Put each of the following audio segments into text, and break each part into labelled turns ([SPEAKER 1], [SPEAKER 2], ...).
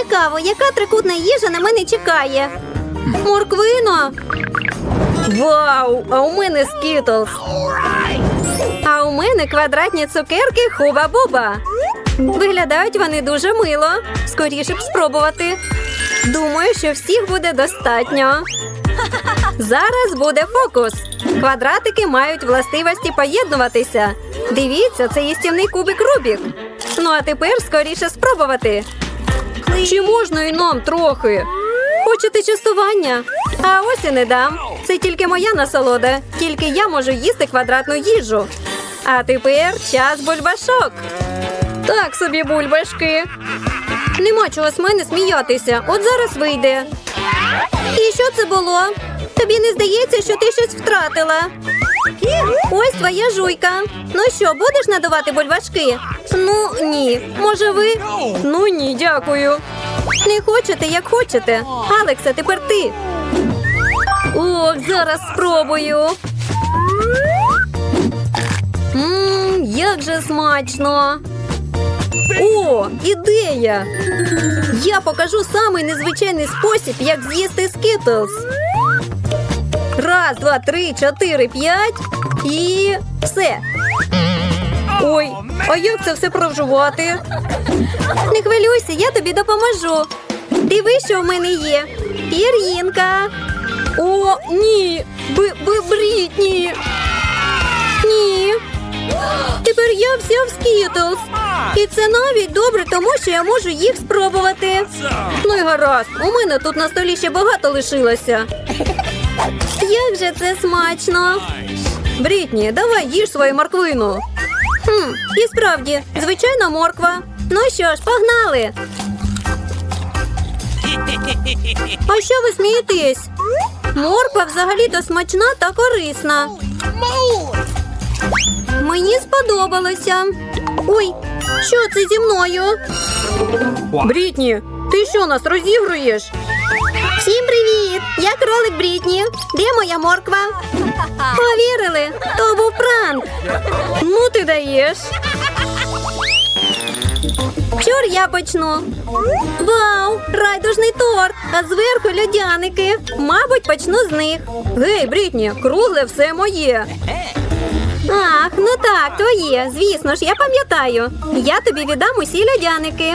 [SPEAKER 1] Цікаво, яка трикутна їжа на мене чекає. Морквина. Вау! А у мене скітлс. А у мене квадратні цукерки хуба-буба. Виглядають вони дуже мило. Скоріше б спробувати. Думаю, що всіх буде достатньо. Зараз буде фокус. Квадратики мають властивості поєднуватися. Дивіться, це їстівний кубик Рубік. Ну а тепер скоріше спробувати. Чи можна і нам трохи? Хочете частування? А ось і не дам. Це тільки моя насолода. Тільки я можу їсти квадратну їжу. А тепер час бульбашок. Так собі бульбашки. Нема чого з мене сміятися. От зараз вийде. І що це було? Тобі не здається, що ти щось втратила? Ось твоя жуйка. Ну що, будеш надавати бульбашки? Ну ні. Може ви? Ну ні, дякую. Не хочете, як хочете. Алекса, тепер ти. Ох, зараз спробую. Мм, як же смачно. О, ідея! Я покажу самий незвичайний спосіб, як з'їсти скітлс. Раз, два, три, чотири, п'ять і все. Ой, а як це все прожувати? Не хвилюйся, я тобі допоможу. Дивись, що в мене є. Пір'їнка. О, ні. Би, би, Брітні. Ні. Тепер я вся в скітлс. І це навіть добре, тому що я можу їх спробувати. Ну й гаразд, у мене тут на столі ще багато лишилося. Як же це смачно. Брітні, давай їж свою морквину. Хм, і справді, звичайна морква. Ну що ж, погнали. А що ви смієтесь? Морква взагалі-то смачна та корисна. Мені сподобалося. Ой, що це зі мною? Брітні, ти що нас розігруєш? Всім привіт! Я кролик Брітні. Де моя морква? Повірили? То був пранк. Ну ти даєш. Чур я почну. Вау! Райдужний торт, а зверху льодяники. Мабуть, почну з них. Гей, Брітні, кругле все моє. Ах, ну так, твоє. Звісно ж, я пам'ятаю. Я тобі віддам усі льодяники.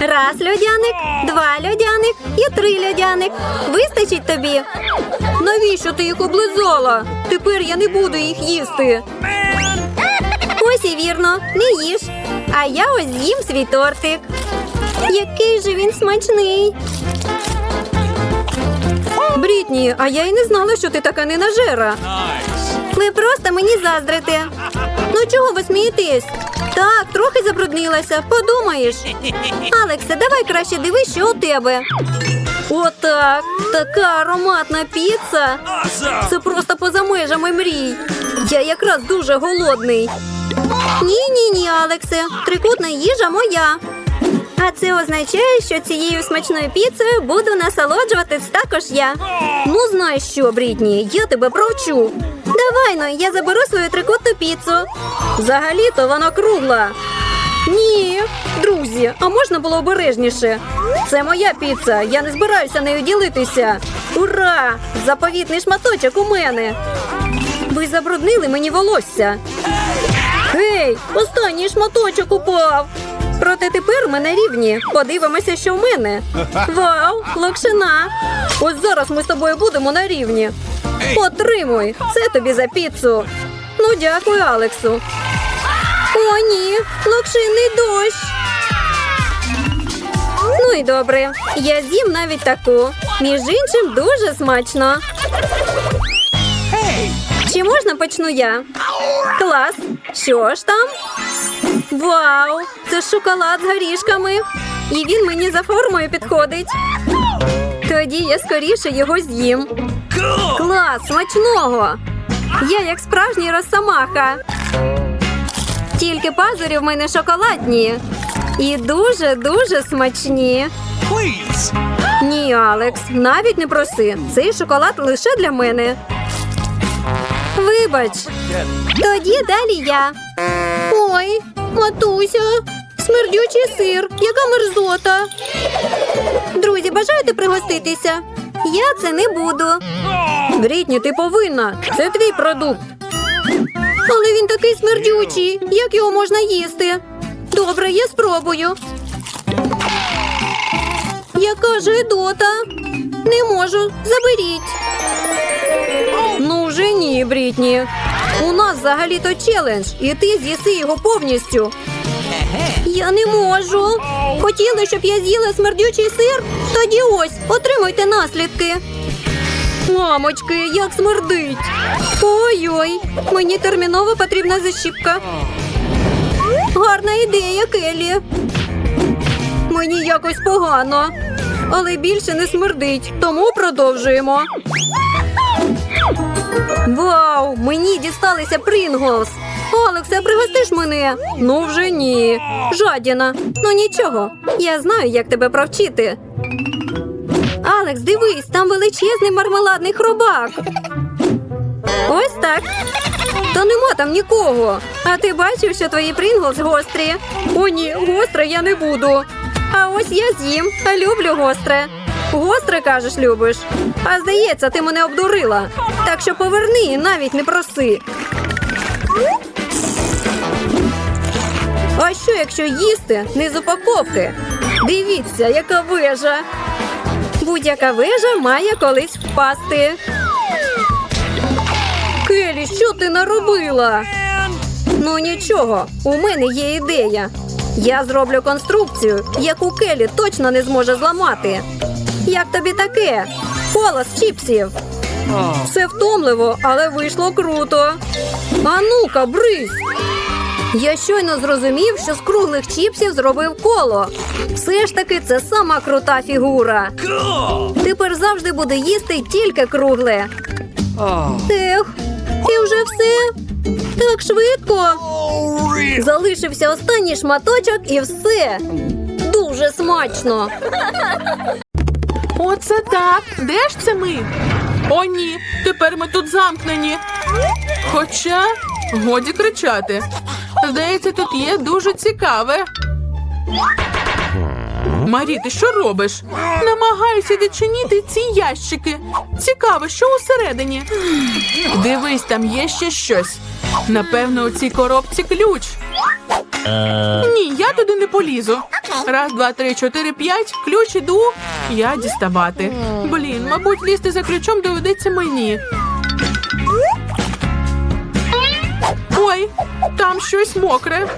[SPEAKER 1] Раз льодяник, два льодяник і три льодяник. Вистачить тобі. Навіщо ти їх облизала? Тепер я не буду їх їсти. Ось і вірно, не їж. А я ось з'їм свій тортик. Який же він смачний. Брітні, а я й не знала, що ти така ненажера. Ви просто мені заздрите. Ну чого ви смієтесь? Так, трохи забруднилася. Подумаєш. Алексе, давай краще дивись, що у тебе. Отак. Така ароматна піца. Це просто поза межами мрій. Я якраз дуже голодний. Ні, ні, ні, Алексе. Трикутна їжа моя. А це означає, що цією смачною піцею буду насолоджуватись також я. Ну, знаєш що, Брітні, я тебе провчу. Давай ну, я заберу свою трикутну піцу. Взагалі-то вона кругла. Ні, друзі, а можна було обережніше? Це моя піца, я не збираюся нею ділитися. Ура! Заповітний шматочок у мене. Ви забруднили мені волосся. Гей, останній шматочок упав. Проте тепер ми на рівні. Подивимося, що в мене. Вау, локшина. Ось зараз ми з тобою будемо на рівні. Отримуй, це тобі за піцу. Ну, дякую, Алексу. О, ні, локшинний дощ. Ну і добре. Я з'їм навіть таку. Між іншим, дуже смачно. Чи можна почну я? Клас. Що ж там? Вау! Це шоколад з горішками. І він мені за формою підходить. Тоді я скоріше його з'їм. Клас, смачного! Я як справжній росомаха. Тільки пазурі в мене шоколадні. І дуже-дуже смачні. Ні, Алекс, навіть не проси. Цей шоколад лише для мене. Вибач. Тоді далі я. Ой, матуся, смердючий сир, яка мерзота. Друзі, бажаєте пригоститися? Я це не буду. Брітні, ти повинна. Це твій продукт. Але він такий смердючий. Як його можна їсти? Добре, я спробую. Яка ж гидота? Не можу. Заберіть. Ну вже ні, Брітні. У нас взагалі-то челендж, і ти з'їси його повністю. Я не можу. Хотіли, щоб я з'їла смердючий сир? Тоді ось, отримуйте наслідки. Мамочки, як смердить. Ой-ой, мені терміново потрібна защіпка. Гарна ідея, Келлі. Мені якось погано, але більше не смердить, тому продовжуємо. Вау! Мені дісталися Принглс. Алексе, пригостиш мене? Ну вже ні. Жадіна. Ну нічого. Я знаю, як тебе провчити. Алекс, дивись, там величезний мармеладний хробак. Ось так. Та нема там нікого. А ти бачив, що твої Принглс гострі? О, ні, гостре я не буду. А ось я з'їм, люблю гостре. Гостре, кажеш, любиш. А здається, ти мене обдурила. Так що поверни і навіть не проси. А що, якщо їсти не з упаковки? Дивіться, яка вежа. Будь-яка вежа має колись впасти. Келі, що ти наробила? Ну нічого, у мене є ідея. Я зроблю конструкцію, яку Келі точно не зможе зламати. Як тобі таке? Коло з чіпсів. Це втомливо, але вийшло круто. А ну-ка, бризь! Я щойно зрозумів, що з круглих чіпсів зробив коло. Все ж таки, це сама крута фігура. Тепер завжди буду їсти тільки кругле. Ех, і вже все. Так швидко. Залишився останній шматочок і все. Дуже смачно.
[SPEAKER 2] Оце так. Де ж це ми? О, ні, тепер ми тут замкнені. Хоча годі кричати. Здається, тут є дуже цікаве. Марі, ти що робиш? Намагаюся відчинити ці ящики. Цікаво, що усередині. Дивись, там є ще щось. Напевно, у цій коробці ключ. Ні, я туди не полізу. Раз, два, три, чотири, п'ять. Ключ іду. Я діставати. Блін, мабуть, лізти за ключом доведеться мені. Ой, там щось мокре.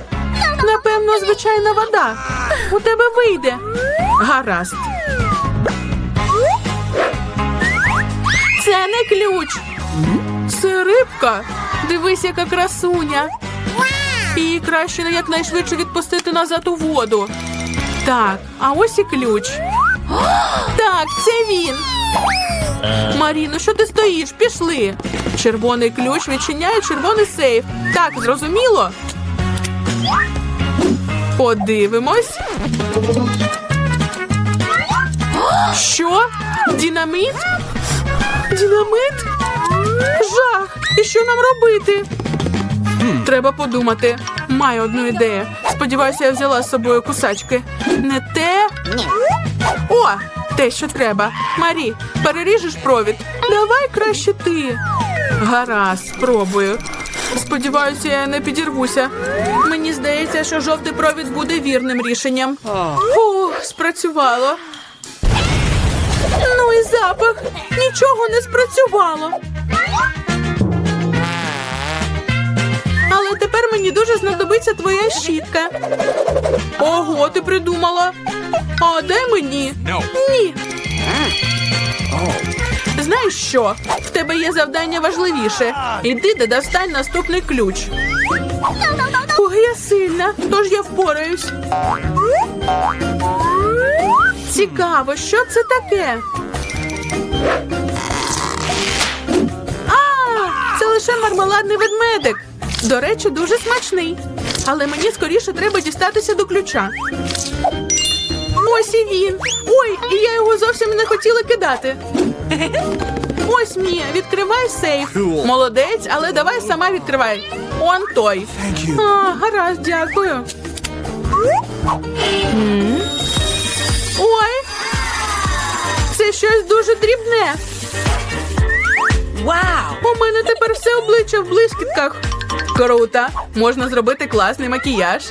[SPEAKER 2] Напевно, звичайна вода. У тебе вийде. Гаразд. Це не ключ. Це рибка. Дивись, яка красуня. Її краще якнайшвидше відпустити назад у воду. Так, а ось і ключ. Так, це він. Маріно, що ти стоїш? Пішли. Червоний ключ відчиняє червоний сейф. Так, зрозуміло? Подивимось. Що? Динаміт? Динамит? Жах! І що нам робити? Треба подумати. Маю одну ідею. Сподіваюся, я взяла з собою кусачки. Не те. О, те, що треба. Марі, переріжеш провід. Давай краще ти. Гаразд, спробую. Сподіваюся, я не підірвуся. Мені здається, що жовтий провід буде вірним рішенням. Фух, спрацювало. Ну і запах. Нічого не спрацювало. Тепер мені дуже знадобиться твоя щітка. Ого, ти придумала. А де мені? Ні. Знаєш що? В тебе є завдання важливіше. Іди да достань наступний ключ. Ой, я сильна, тож я впораюсь. Цікаво, що це таке? А, це лише мармеладний ведмедик. До речі, дуже смачний. Але мені скоріше треба дістатися до ключа. Ось і він. Ой, і я його зовсім не хотіла кидати. Ось Мія, відкривай сейф. Молодець, але давай сама відкривай. Он той. А, гаразд, дякую. Ой. щось дуже дрібне.
[SPEAKER 3] Wow.
[SPEAKER 2] У мене тепер все обличчя в блискітках. Круто! Можна зробити класний макіяж.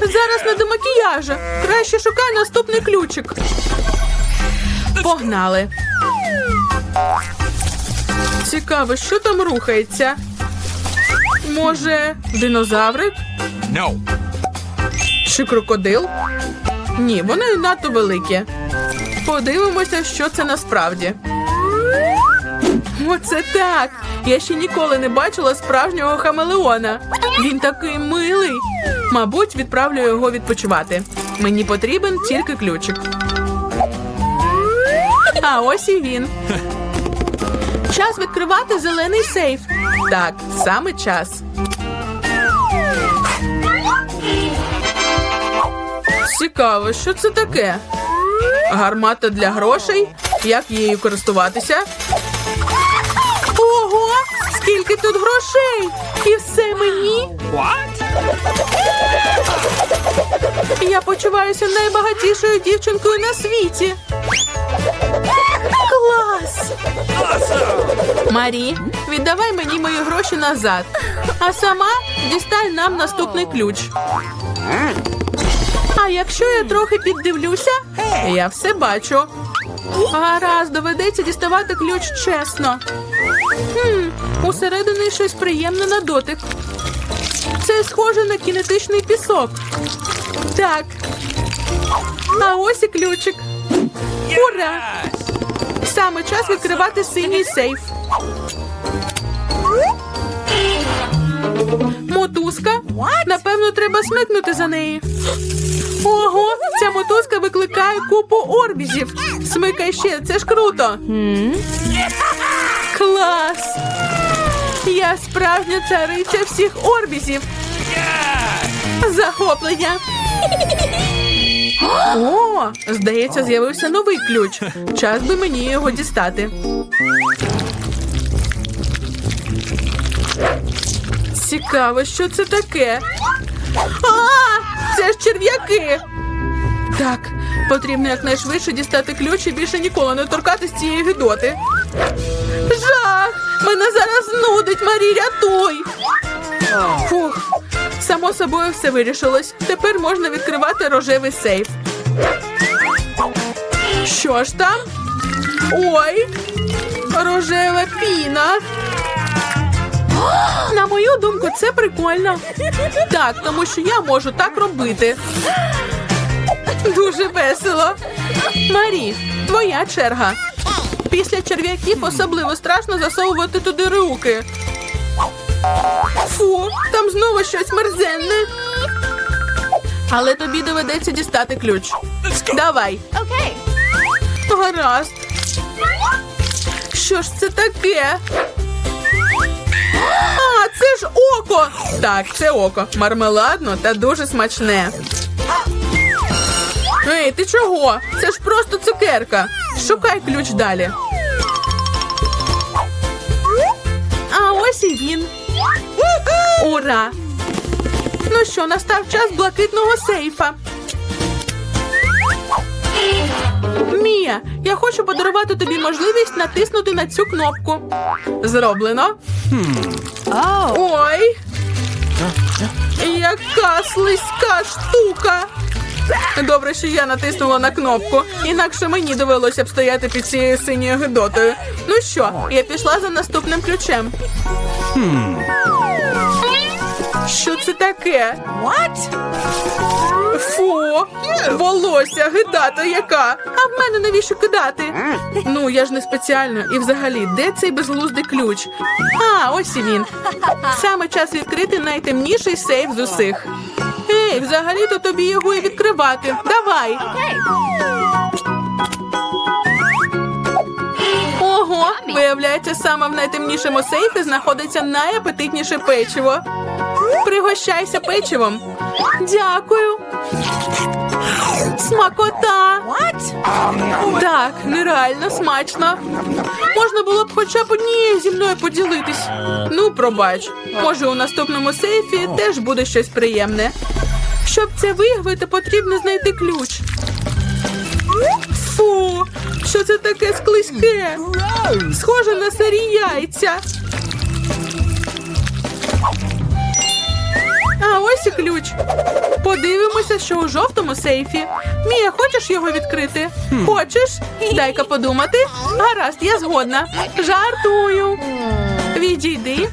[SPEAKER 2] Зараз не до макіяжа. Краще шукай наступний ключик. Погнали. Цікаво, що там рухається. Може, динозаврик?
[SPEAKER 3] No.
[SPEAKER 2] Чи крокодил? Ні, вони надто великі. Подивимося, що це насправді. Оце так! Я ще ніколи не бачила справжнього хамелеона. Він такий милий. Мабуть, відправлю його відпочивати. Мені потрібен тільки ключик. А ось і він. Час відкривати зелений сейф. Так, саме час. Цікаво, що це таке? Гармата для грошей? Як її користуватися? Скільки тут грошей! І все мені?
[SPEAKER 3] What?
[SPEAKER 2] Я почуваюся найбагатішою дівчинкою на світі. Клас! Марі, віддавай мені мої гроші назад. А сама дістай нам наступний ключ. А якщо я трохи піддивлюся, я все бачу. Гаразд, доведеться діставати ключ чесно. Хм, усередині щось приємне на дотик. Це схоже на кінетичний пісок. Так. А ось і ключик. Ура! Саме час відкривати синій сейф. Мотузка. Напевно, треба смикнути за неї. Ого, ця мотузка викликає купу орбізів. Смикай ще, це ж круто. Клас! Я справжня цариця всіх орбізів. Захоплення. О, здається, з'явився новий ключ. Час би мені його дістати. Цікаво, що це таке. А, це ж черв'яки. Так, потрібно якнайшвидше дістати ключ і більше ніколи не торкатись цієї гидоти. Жах! Мене зараз нудить, Марі, рятуй! Фух, само собою все вирішилось. Тепер можна відкривати рожевий сейф. Що ж там? Ой, рожева піна. На мою думку, це прикольно. Так, тому що я можу так робити. Дуже весело. Марі, твоя черга. Після черв'яків особливо страшно засовувати туди руки. Фу, там знову щось мерзенне. Але тобі доведеться дістати ключ. Давай.
[SPEAKER 1] Окей.
[SPEAKER 2] Гаразд. Що ж це таке? А, це ж око. Так, це око. Мармеладно та дуже смачне. Ей, ти чого? Це ж просто цукерка. Шукай ключ далі. А ось і він. Ура! Ну що, настав час блакитного сейфа. Мія, я хочу подарувати тобі можливість натиснути на цю кнопку. Зроблено. Ой. Яка слизька штука. Добре, що я натиснула на кнопку, інакше мені довелося б стояти під цією синьою гидотою. Ну що, я пішла за наступним ключем. Що це таке?
[SPEAKER 3] What?
[SPEAKER 2] Фу, волосся, гидата яка. А в мене навіщо кидати? Ну, я ж не спеціально. І взагалі, де цей безглуздий ключ? А, ось і він. Саме час відкрити найтемніший сейф з усіх. Ей, взагалі-то тобі його і відкривати. Давай. Ого, виявляється, саме в найтемнішому сейфі знаходиться найапетитніше печиво. Пригощайся печивом. Дякую. Смакота. Так, нереально смачно. Можна було б хоча б однією зі мною поділитись. Ну, пробач. Може, у наступному сейфі теж буде щось приємне. Щоб це виявити, потрібно знайти ключ. Фу, що це таке склизьке? Схоже на сирі яйця. А ось і ключ. Подивимося, що у жовтому сейфі. Мія, хочеш його відкрити? Хочеш? Дай-ка подумати. Гаразд, я згодна. Жартую. Відійди.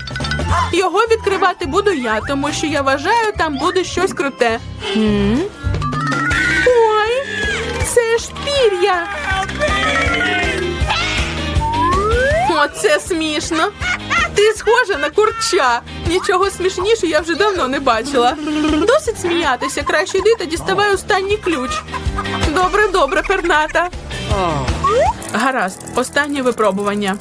[SPEAKER 2] Його відкривати буду я, тому що я вважаю, там буде щось круте. Ой, це ж пір'я. Оце смішно. Ти схожа на курча. Нічого смішніше я вже давно не бачила. Досить сміятися. Краще йди та діставай останній ключ. Добре, добре, перната. Гаразд, останнє випробування.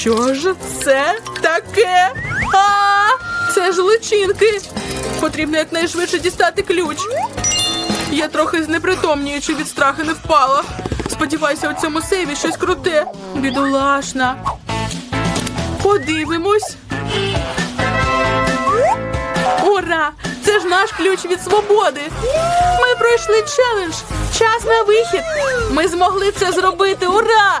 [SPEAKER 2] Що ж це таке? А, це ж личинки. Потрібно якнайшвидше дістати ключ. Я трохи знепритомнюю, чи від страху не впала. Сподіваюся, у цьому сейві щось круте. Бідолашна. Подивимось. Ура! Це ж наш ключ від свободи. Ми пройшли челендж. Час на вихід. Ми змогли це зробити. Ура!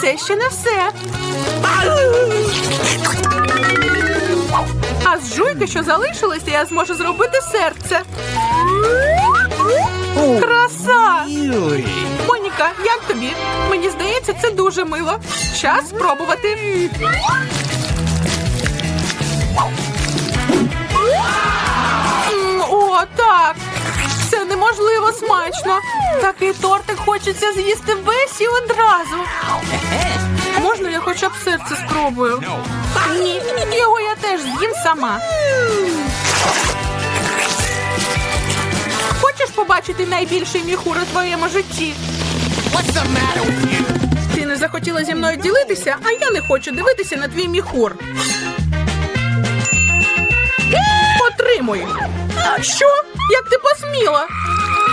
[SPEAKER 2] Це ще не все. А з жуйки, що залишилося, я зможу зробити серце. Краса! Моніка, як тобі? Мені здається, це дуже мило. Час спробувати. О, так. Це неможливо смачно. Такий тортик хочеться з'їсти весь і одразу. Можна я хоча б серце спробую? Ні, його я теж з'їм сама. Хочеш побачити найбільший міхур у твоєму житті? Ти не захотіла зі мною ділитися, а я не хочу дивитися на твій міхур. Отримуй. Що? Як ти посміла?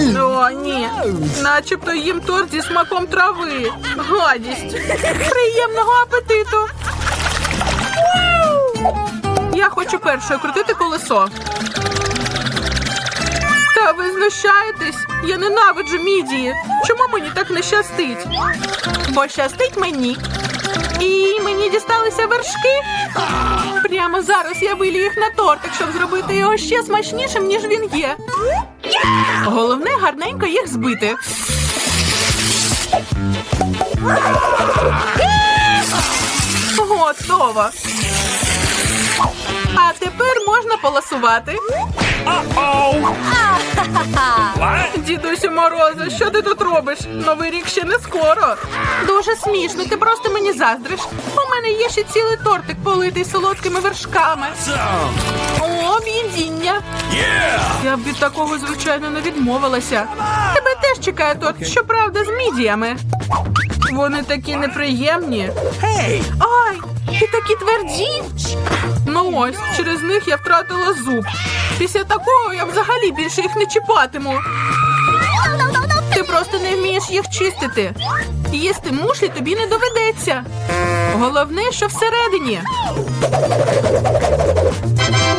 [SPEAKER 2] О, ні. Начебто їм торт зі смаком трави. Гадість. Приємного апетиту. Я хочу першою крутити колесо. Та ви знущаєтесь? Я ненавиджу мідії. Чому мені так не щастить? Бо щастить мені. І мені дісталися вершки. Прямо зараз я вилію їх на тортик, щоб зробити його ще смачнішим, ніж він є. Головне гарненько їх збити. Готово. А тепер можна поласувати. Дідусю Морозо, що ти тут робиш? Новий рік ще не скоро. Дуже смішно, ти просто мені заздриш. У мене є ще цілий тортик политий солодкими вершками. Об'їдіння.
[SPEAKER 3] Yeah.
[SPEAKER 2] Я б від такого, звичайно, не відмовилася. Тебе теж чекає торт, щоправда, з мідіями. Вони такі неприємні.
[SPEAKER 3] Hey.
[SPEAKER 2] Ай, і такі тверді. Ну ось, через них я втратила зуб. Після такого я взагалі більше їх не чіпатиму. Ти просто не вмієш їх чистити. Їсти мушлі тобі не доведеться. Головне, що всередині.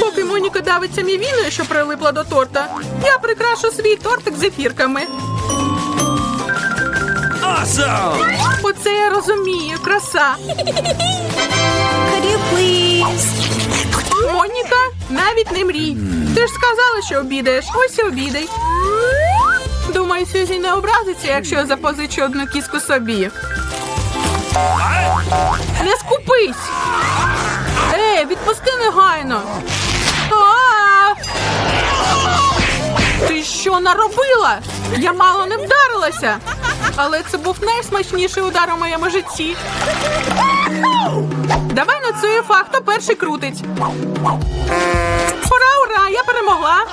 [SPEAKER 2] Поки Моніка давиться мівіною, що прилипла до торта, я прикрашу свій тортик зефірками.
[SPEAKER 3] Awesome.
[SPEAKER 2] Оце я розумію, краса. Моніка, навіть не мрій. Ти ж сказала, що обідаєш. Ось і обідай. Думаю, Сюзі не образиться, якщо я запозичу одну кіску собі. Не скупись. Ей, відпусти негайно. Ти що наробила? Я мало не вдарилася. Але це був найсмачніший удар у моєму житті. Давай на цю хто перший крутить. Ура, ура! Я перемогла.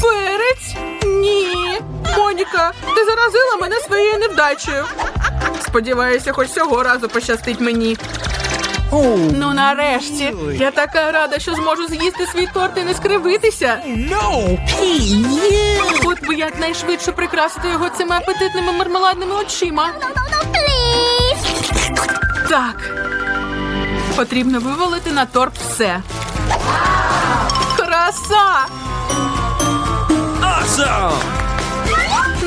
[SPEAKER 2] Перець? Ні. Моніка, ти заразила мене своєю невдачею. Сподіваюся, хоч цього разу пощастить мені. Ну нарешті. Я така рада, що зможу з'їсти свій торт і не скривитися.
[SPEAKER 3] No.
[SPEAKER 2] От би якнайшвидше прикрасити його цими апетитними мармеладними очима. Так. Потрібно вивалити на торт все. Краса!
[SPEAKER 3] Awesome.